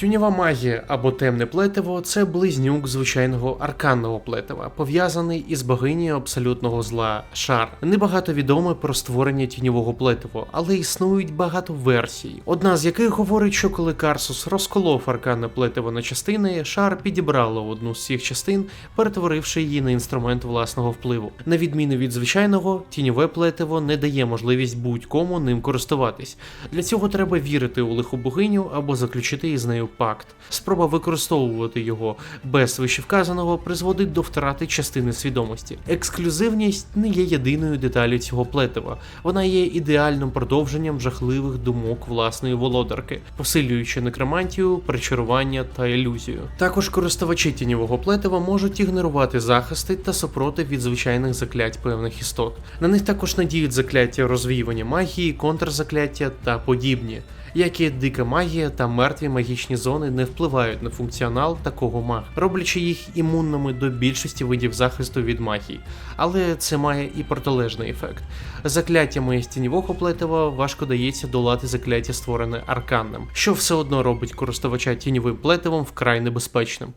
Тюнєва магія або темне плетиво це близнюк звичайного арканного плетива, пов'язаний із богинею абсолютного зла Шар. Небагато відомо про створення тіньового плетиво, але існують багато версій. Одна з яких говорить, що коли Карсус розколов арканне плетиво на частини, Шар підібрала одну з цих частин, перетворивши її на інструмент власного впливу. На відміну від звичайного, тіньове плетиво не дає можливість будь-кому ним користуватись. Для цього треба вірити у лиху богиню або заключити із нею пакт. Спроба використовувати його без вищевказаного призводить до втрати частини свідомості. Ексклюзивність не є єдиною деталю цього плетива. Вона є ідеальним продовженням жахливих думок власної володарки, посилюючи некромантію, причарування та ілюзію. Також користувачі тіньового плетива можуть ігнорувати захисти та супротив від звичайних заклять певних істот. На них також надіють закляття розвіювання магії, контрзакляття та подібні. Як і дика магія та мертві магічні зони не впливають на функціонал такого мага, роблячи їх імунними до більшості видів захисту від магії, але це має і протилежний ефект. Закляттями з тіньового плетива важко дається долати закляття, створене арканним, що все одно робить користувача тіньовим плетивом вкрай небезпечним.